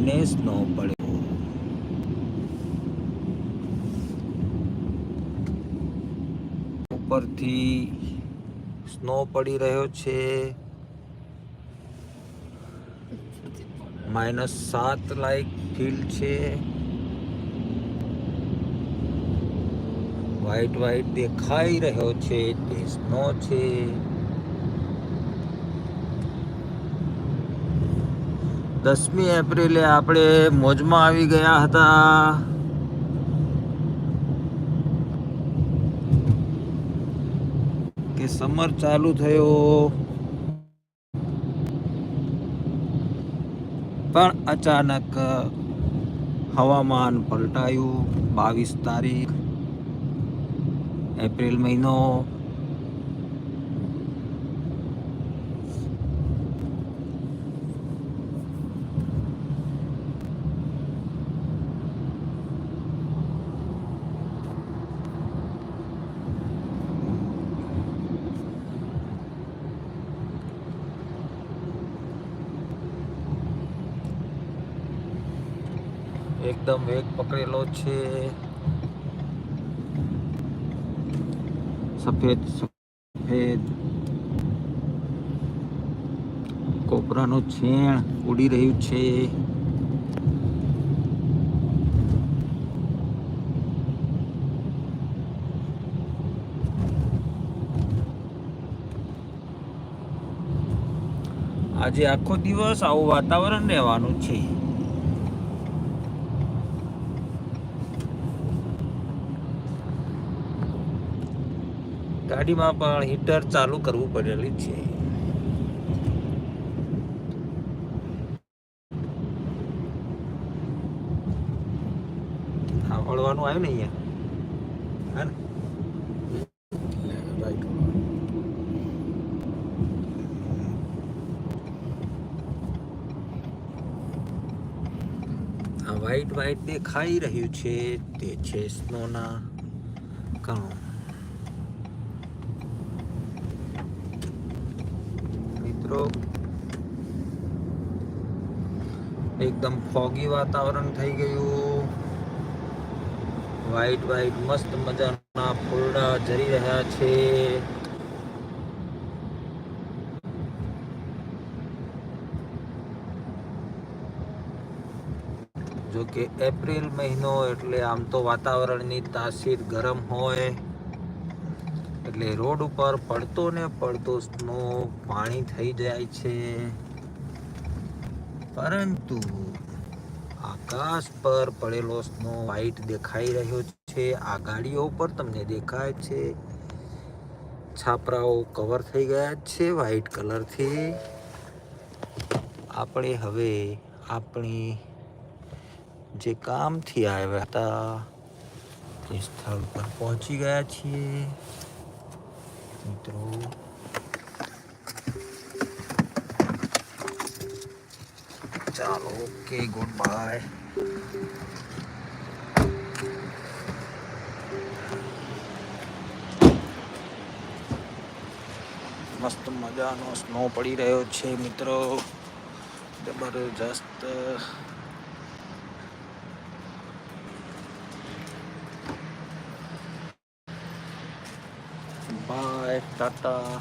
અને સ્નો પડ્યો ઉપરથી સ્નો પડી રહ્યો છે. માઇનસ સાત લાઈક ફીલ છે. વ્હાઈટ વ્હાઈટ દેખાઈ રહ્યો છે. તે સ્નો છે. દસમી એપ્રિલે આપણે મોજમાં આવી ગયા હતા. કે સમર ચાલુ થયો. પણ અચાનક હવામાન પલટાયું. બાવીસ તારીખ, એપ્રિલ મહિનો. એકદમ વેગ પકડેલો છે. સફેદ સફેદ. કોપરાનું છેણ ઉડી રહ્યું છે. આજે આખો દિવસ આવું વાતાવરણ રહેવાનું છે. ગાડીમાં પણ હીટર ચાલુ કરવું પડેલું છે. વળવાનું આવ્યું ને અહીંયા? હા ને? વ્હાઈટ વ્હાઈટ દેખાઈ રહ્યું છે. તે છે સ્નોના કણો. મિત્રો. એકદમ ફોગી વાતાવરણ થઈ ગયું. વ્હાઈટ વ્હાઈટ મસ્ત મજાના ફૂલડા જરી રહ્યા છે. જો કે એપ્રિલ મહિનો એટલે આમ તો વાતાવરણની તાસીર ગરમ હોય. એટલે રોડ ઉપર પડતો ને પડતો સ્નો પાણી થઈ જાય છે. પરંતુ આકાશ પર પડેલો સ્નો વ્હાઈટ દેખાઈ રહ્યો છે. આ ગાડીઓ ઉપર તમને દેખાય છે. છાપરાઓ કવર થઈ ગયા છે વ્હાઈટ કલરથી આપણે હવે આપણી જે કામથી આવ્યા હતા, તે સ્થળ પર પહોંચી ગયા છીએ. મિત્રો ચાલો ઓકે ગુડ બાય મસ્ત મજાનો સ્નો પડી રહ્યો છે મિત્રો જબરજસ્ત બાય ટાટા